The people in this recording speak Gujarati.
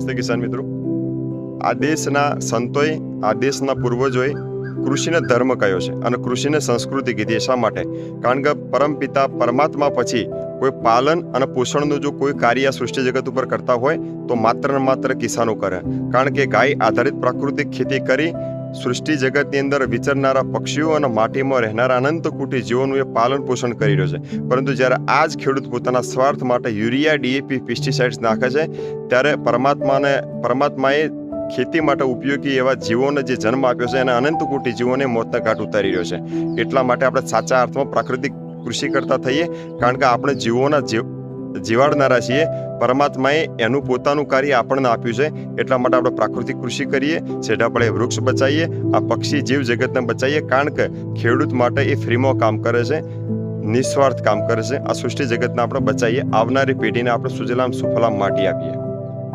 નમસ્તે કિસાન મિત્રો. આ દેશના સંતોએ, આ દેશના પૂર્વજોએ કૃષિને ધર્મ કહ્યો છે અને કૃષિને સંસ્કૃતિ કીધી શા માટે? કારણ કે પરમપિતા પરમાત્મા પછી કોઈ પાલન અને પોષણનું જો કોઈ કાર્ય સૃષ્ટિ જગત ઉપર કરતા હોય, તો માત્ર ને માત્ર કિસાનો કરે. કારણ કે ગાય આધારિત પ્રાકૃતિક ખેતી કરી સૃષ્ટિ જગતની અંદર વિચરનારા પક્ષીઓ અને માટીમાં રહેનારા અનંત કુટી જીવોનું એ પાલન પોષણ કરી રહ્યો છે. પરંતુ જ્યારે આ જ ખેડૂત પોતાના સ્વાર્થ માટે યુરિયા, ડીએપી પેસ્ટિસાઇડ્સ નાખે છે, ત્યારે પરમાત્માને, પરમાત્માએ ખેતી માટે ઉપયોગી એવા જીવોને જે જન્મ આપ્યો છે અને અનંત કોટી જીવોને મોતના ઘાટ ઉતારી રહ્યો છે. એટલા માટે આપણે સાચા અર્થમાં પ્રાકૃતિક કૃષિ કરતા થઈએ, કારણ કે આપણે જીવોના જીવ, જીવાડનારા છીએ પરમાત્માએ એનું પોતાનું કાર્ય આપણને આપ્યું છે, એટલા માટે આપણે પ્રાકૃતિક કૃષિ કરીએ છેડા આપણે વૃક્ષ બચાવીએ, આ પક્ષી જીવ જગતને બચાવીએ, કારણ કે ખેડૂત માટે એ ફ્રીમાં કામ કરે છે, નિસ્વાર્થ કામ કરે છે, આ સૃષ્ટિ જગતને આપણે બચાવીએ, આવનારી પેઢીને આપણે સુજલામ સુફલામ માટી આપીએ.